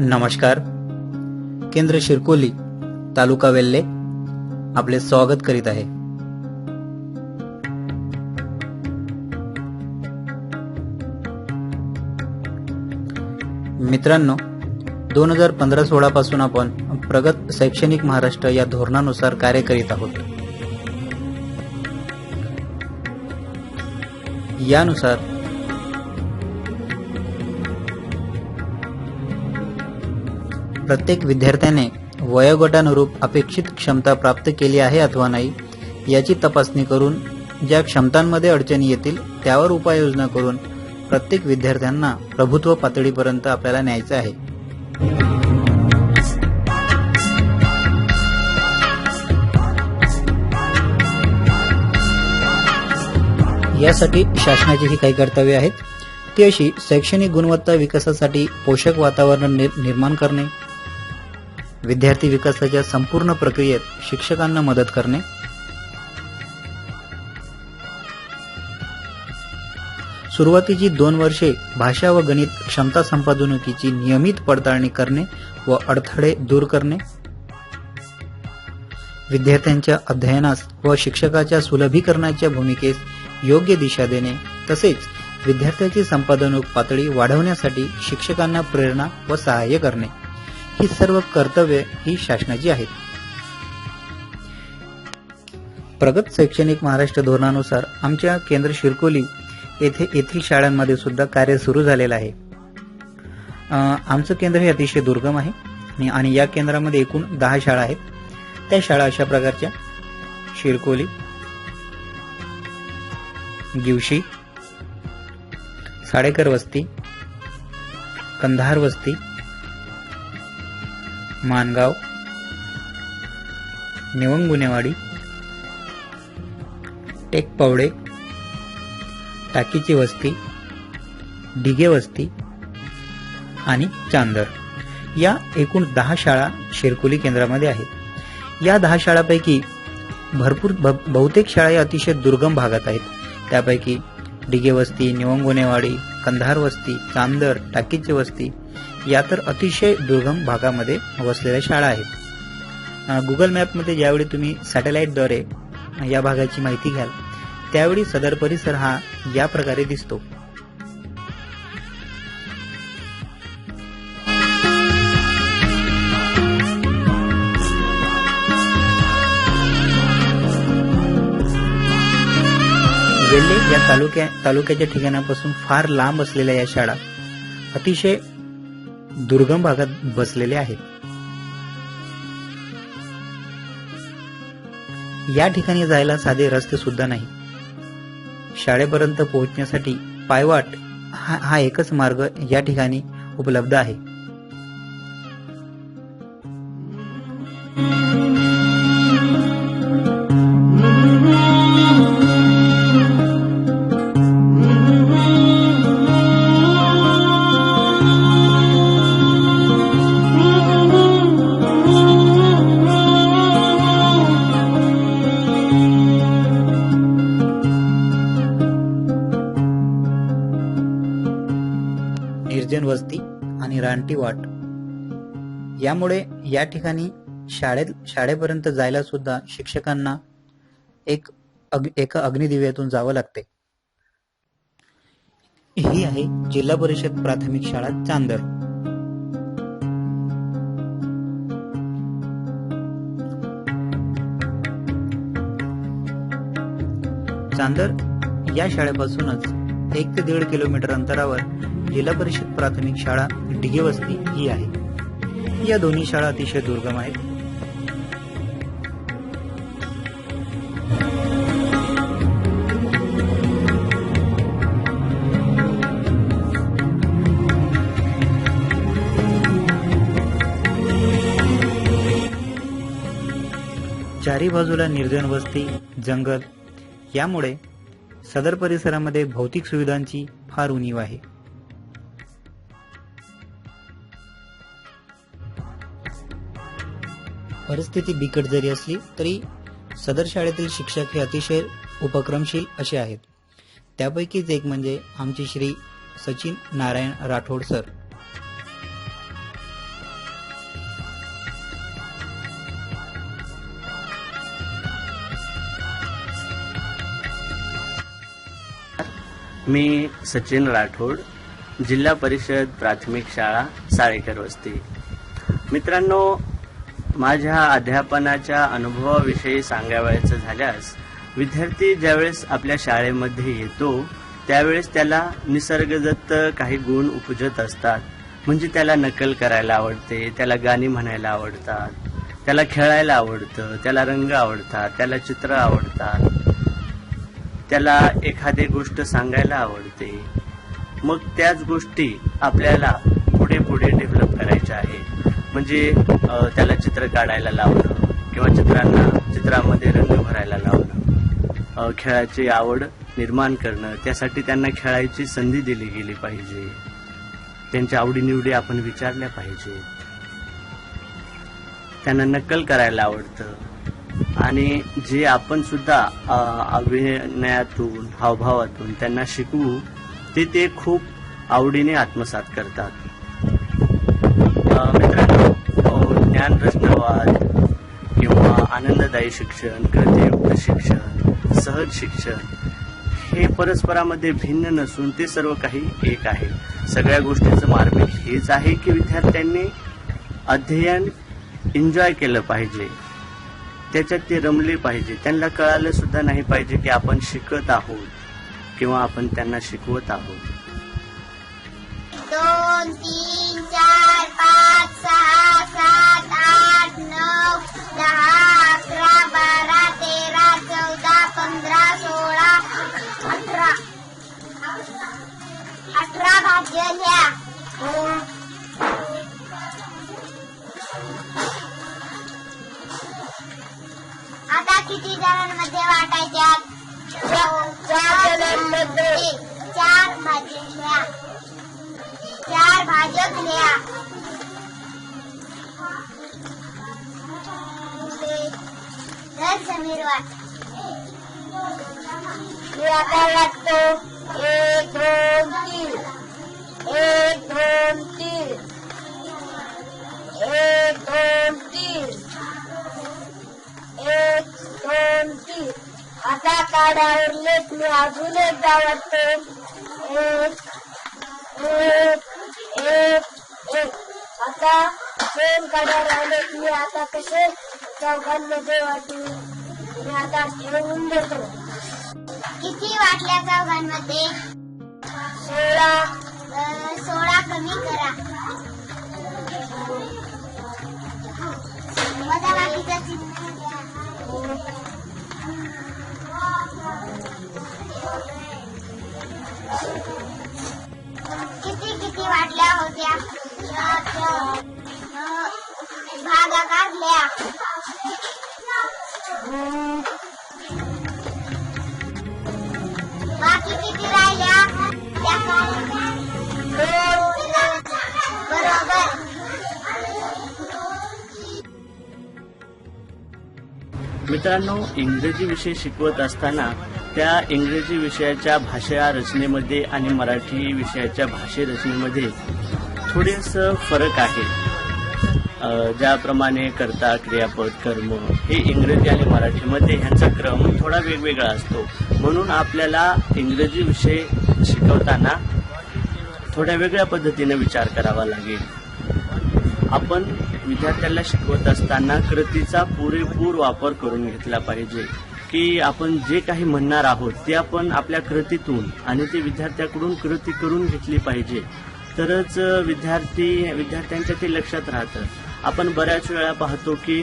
नमस्कार. केंद्र शिरकोली तालुका वेल्ले आपले स्वागत करीत आहे. मित्रांनो दोन हजार पंधरा सोळा पासून आपण प्रगत शैक्षणिक महाराष्ट्र या धोरणानुसार कार्य करीत आहोत. यानुसार प्रत्येक विद्यार्थ्याने वयोगटानुरूप अपेक्षित क्षमता प्राप्त केली आहे अथवा नाही याची तपासणी करून ज्या क्षमतांमध्ये अडचणी येतील त्यावर उपाययोजना करून प्रत्येक विद्यार्थ्यांना प्रभुत्व पातळीपर्यंत आपल्याला न्यायचं आहे. यासाठी शासनाची ही काही कर्तव्ये आहेत. ती अशी शैक्षणिक गुणवत्ता विकासासाठी पोषक वातावरण निर्माण करणे विद्यार्थी विकासाच्या संपूर्ण प्रक्रियेत शिक्षकांना मदत करणे. सुरुवातीची दोन वर्षे भाषा व गणित क्षमता संपादनुकीची नियमित पडताळणी करणे व अडथळे दूर करणे. विद्यार्थ्यांच्या अध्ययनास व शिक्षकाच्या सुलभीकरणाच्या भूमिकेस योग्य दिशा देणे तसेच विद्यार्थ्याची संपादनूक पातळी वाढवण्यासाठी शिक्षकांना प्रेरणा व सहाय्य करणे. ही सर्व कर्तव्य ही शासनाची आहेत. प्रगत शैक्षणिक महाराष्ट्र धोरणानुसार आमच्या केंद्र शिरकोली येथे येथील शाळांमध्ये सुद्धा कार्य सुरू झालेलं आहे. आमचं केंद्र हे अतिशय दुर्गम आहे आणि- आणि या केंद्रामध्ये एकूण दहा शाळा आहेत. त्या शाळा अशा प्रकारच्या. शिरकोली गिवशी साडेकर वस्ती कंधार वस्ती मानगाव निवंगुनेवाडी टेकपावडे टाकीची वस्ती ढिगे वस्ती आणि चांदर. या एकूण दहा शाळा शिरकुली केंद्रामध्ये आहेत. या दहा शाळापैकी भरपूर बहुतेक शाळा या अतिशय दुर्गम भागात आहेत. त्यापैकी डिगे वस्ती निवंगुनेवाडी कंधार वस्ती चांदर टाकीची वस्ती या तर अतिशय दुर्गम भागामध्ये वसलेल्या शाळा आहेत. गुगल मॅपमध्ये ज्यावेळी तुम्ही सॅटेलाईटद्वारे या भागाची माहिती घ्याल त्यावेळी सदर परिसर हा या प्रकारे दिसतो. वेल्हे या तालुक्या तालुक्याच्या ठिकाणापासून फार लांब असलेल्या या शाळा अतिशय दुर्गम भागात बसलेले आहेत. या ठिकाणी जायला साधे रस्ते सुद्धा नाही. शाळेपर्यंत पोहोचण्यासाठी पायवाट हा हा एकच मार्ग या ठिकाणी उपलब्ध आहे. निर्जन वस्ती आणि रानटी वाट. यामुळे या ठिकाणी शाळेत शाळेपर्यंत जायला सुद्धा शिक्षकांना एक अग, एका अग्निदिव्यातून जावं लागते. ही आहे जिल्हा परिषद प्राथमिक शाळा चांदर. चांदर या शाळेपासूनच एक ते दीड किलोमीटर अंतरावर जिल्हा परिषद प्राथमिक शाळा डिगे वस्ती ही आहे. या दोन्ही शाळा अतिशय दुर्गम आहेत. चारी बाजूला निर्जन वस्ती जंगल यामुळे सदर परिसरामध्ये भौतिक सुविधांची फार उणीव आहे. परिस्थिती बिकट जरी असली तरी सदर शाळेतील शिक्षक हे अतिशय उपक्रमशील असे आहेत. त्यापैकीच एक म्हणजे आमचे श्री सचिन नारायण राठोड सर. मी सचिन राठोड जिल्हा परिषद प्राथमिक शाळा साळेकर वस्ती. मित्रांनो माझ्या अध्यापनाच्या अनुभवाविषयी सांगावयाचं झाल्यास विद्यार्थी ज्यावेळेस आपल्या शाळेमध्ये येतो त्यावेळेस त्याला निसर्गदत्त काही गुण उपजत असतात. म्हणजे त्याला नकल करायला आवडते त्याला गाणी म्हणायला आवडतात त्याला खेळायला आवडतं त्याला रंग आवडतात त्याला चित्र आवडतात त्याला एखादी गोष्ट सांगायला आवडते. मग त्याच गोष्टी आपल्याला पुढे पुढे डेव्हलप करायच्या आहे म्हणजे त्याला चित्र काढायला लावणं किंवा चित्रांना चित्रामध्ये रंग भरायला लावणं खेळाची आवड निर्माण करणं त्यासाठी त्यांना खेळायची संधी दिली गेली पाहिजे. त्यांच्या आवडीनिवडी आपण विचारल्या पाहिजे. त्यांना नक्कल करायला आवडतं. आणि जे आपण सुद्धा अभिनयातून हावभावातून त्यांना शिकवू ते ते खूप आवडीने आत्मसात करतात. ज्ञानरत्नवाद किंवा आनंददायी शिक्षण कृतीयुक्त शिक्षण सहज शिक्षण हे परस्परामध्ये भिन्न नसून ते सर्व काही एक आहे. सगळ्या गोष्टीचं मार्मिक हेच आहे की विद्यार्थ्यांनी अध्ययन एन्जॉय केलं पाहिजे. त्याच्यात ते रमले पाहिजे. त्यांना कळालं सुद्धा नाही पाहिजे की आपण शिकत आहोत किंवा आपण त्यांना शिकवत आहोत. दोन तीन चार. भाज्य लिहा आता किती जणांमध्ये वाटायच्या चार भाज्य लिहा चार लिहा तर समीर वाट लागतो. एक दोन एक दोन तीन एक दोन तीन एक दोन तीन आता काढावर लेख मी अजून एकदा वाटतो एक एक एक एक आता दोन काढा राहिले मी आता कसे चौघांमध्ये वाटू मी आता ठेवून देतो किती वाटल्या चौघांमध्ये? सोळा. सोळा कमी करा. चिन्ह किती किती वाटल्या होत्या? भागा काढल्या. बाकी किती राहिल्या? त्या मित्रांनो इंग्रजी विषय शिकवत असताना त्या इंग्रजी विषयाच्या भाषा रचनेमध्ये आणि मराठी विषयाच्या भाषे रचनेमध्ये थोडेसं फरक आहे. ज्याप्रमाणे कर्ता क्रियापद कर्म हे इंग्रजी आणि मराठीमध्ये ह्यांचा क्रम थोडा वेगवेगळा असतो. म्हणून आपल्याला इंग्रजी विषय शिकवताना थोड्या वेगळ्या पद्धतीने विचार करावा लागेल. आपण विद्यार्थ्याला शिकवत असताना कृतीचा पुरेपूर वापर करून घेतला पाहिजे. की आपण जे काही म्हणणार आहोत ते आपण आपल्या कृतीतून आणि ते विद्यार्थ्याकडून कृती करून घेतली पाहिजे. तरच विद्यार्थी विद्यार्थ्यांच्या ते लक्षात राहतं. आपण बऱ्याच वेळा पाहतो की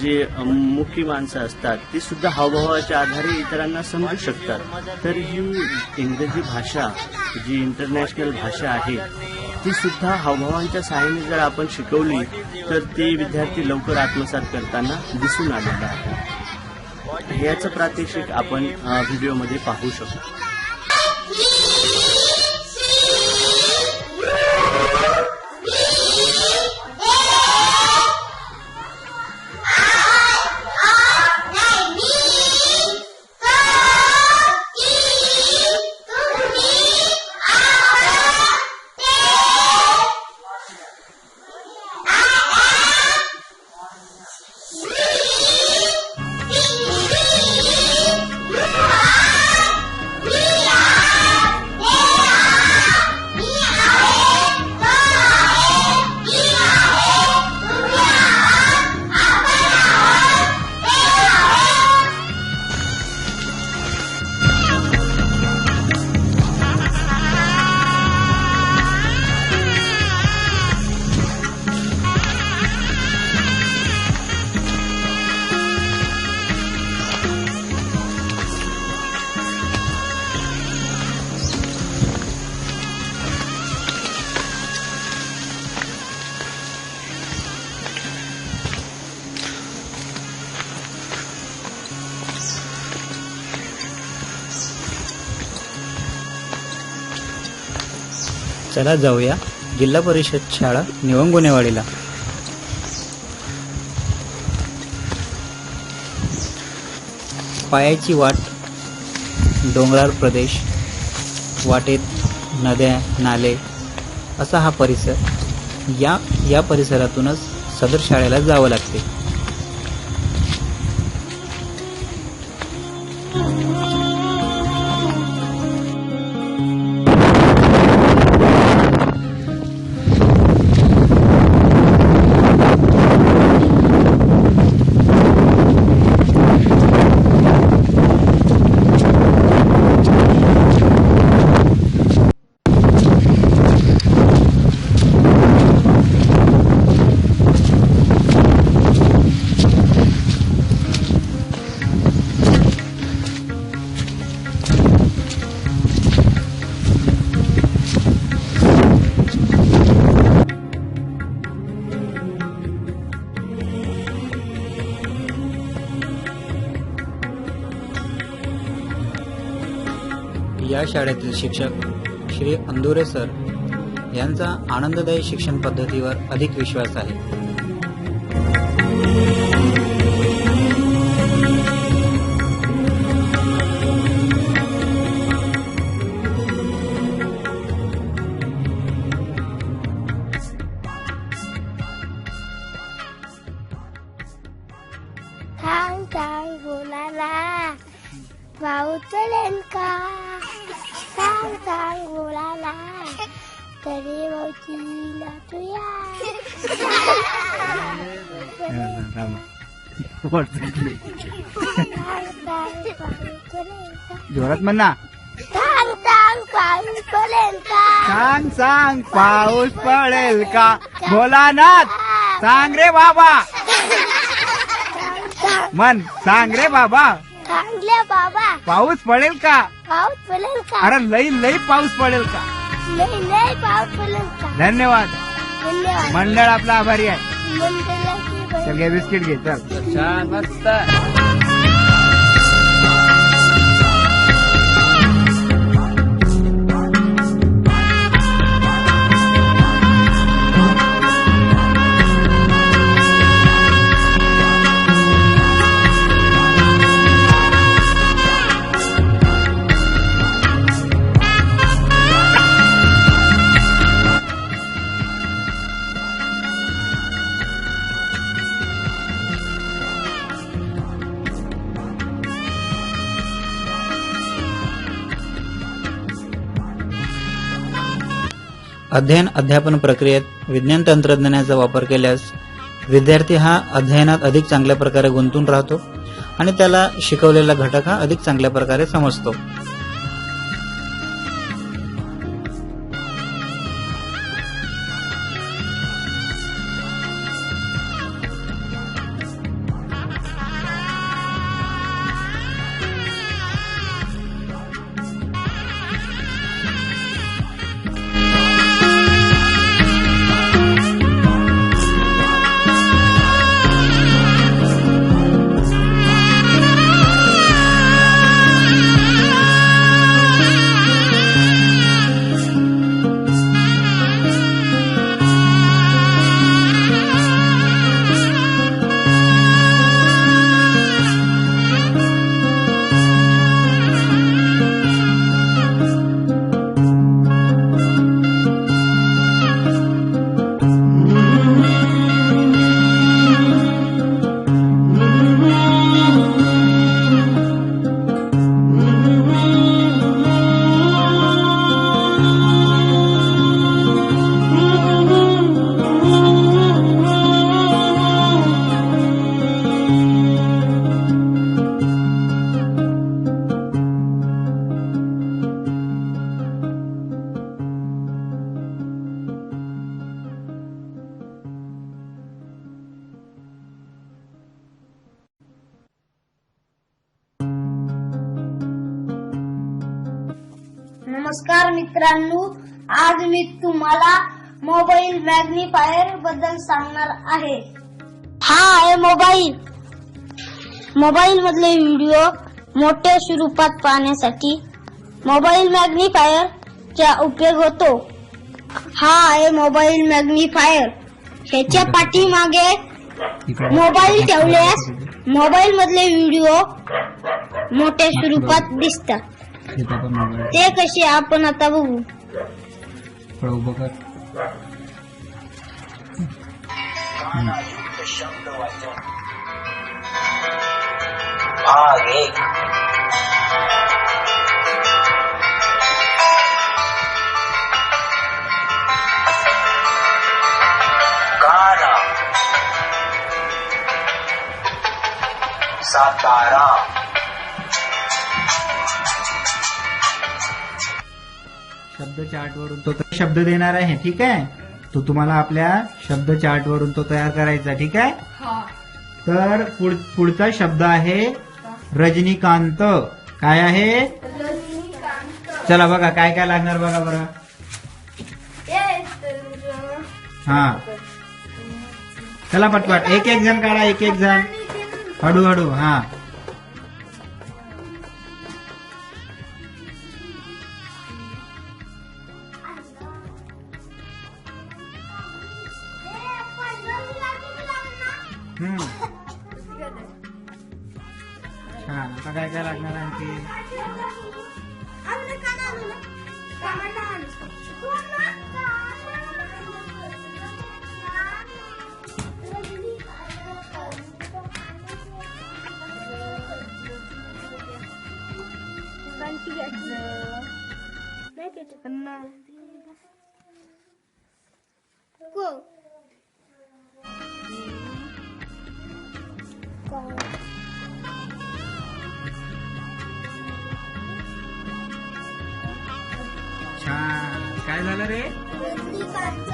जे मुख्य माणसं असतात ती सुद्धा हावभावाच्या आधारे इतरांना समजू शकतात. तर ही इंग्रजी भाषा जी इंटरनॅशनल भाषा आहे ती सुद्धा हावभावांच्या सहाय्याने जर आपण शिकवली तर ते विद्यार्थी लवकर आत्मसात करताना दिसून आलेलं आहे याचं प्रात्यक्षिक आपण व्हिडिओमध्ये पाहू शकतो. चला जाऊया जिल्हा परिषद शाळा निवंगुनेवाडीला पायाची वाट डोंगराळ प्रदेश वाटेत नद्या नाले असा हा परिसर. या या परिसरातूनच सदर शाळेला जावं लागते. या शाळेतील शिक्षक श्री अंदुरे सर यांचा आनंददायी शिक्षण पद्धतीवर अधिक विश्वास आहे. जोरात म्हण. ना सांग सांग पाऊस पडेल का? भोलानाथ सांग रे बाबा. मन सांग रे बाबा. थांबले बाबा पाऊस पडेल का? पाऊस पडेल का? अरे लई लई पाऊस पडेल का? लय लय पाऊस पडेल का? धन्यवाद. धन्यवाद मंडळ आपला आभारी आहे. घे बिस्किट घे चल. छान मस्त. अध्ययन अध्यापन प्रक्रियेत विज्ञान तंत्रज्ञानाचा वापर केल्यास विद्यार्थी हा अध्ययनात अधिक चांगल्या प्रकारे गुंतून राहतो आणि त्याला शिकवलेला घटक हा अधिक चांगल्या प्रकारे समजतो. मित्रांनो आज मी तुम्हाला मोबाईल मॅग्निफायरबद्दल सांगणार आहे. हा आहे मोबाईल मोबाईल मधले व्हिडिओ मोठ्या स्वरूपात पाहण्यासाठी मोबाईल मॅग्निफायर चा उपयोग होतो. हा आहे मोबाईल मॅग्निफायर ह्याच्या पाठीमागे मोबाईल ठेवल्यास मोबाईल मधले व्हिडिओ मोठ्या स्वरूपात दिसतात. ते कसे आपण आता बघू. उभं कर. भाग एक. गाना सातारा. शब्द चार्ट वरून तो शब्द देणार आहे ठीक आहे? तो तुम्हाला आपल्या शब्द चार्ट वरून तो तयार करायचा ठीक आहे? तर पुढ- पुढचा शब्द आहे रजनीकांत. काय आहे? चला बघा काय काय लागणार बघा बरं. हा. चला पटपट एक एक जण काढा एक एक जण. हळूहळू हा. छान काय झालं रे रजनीकांत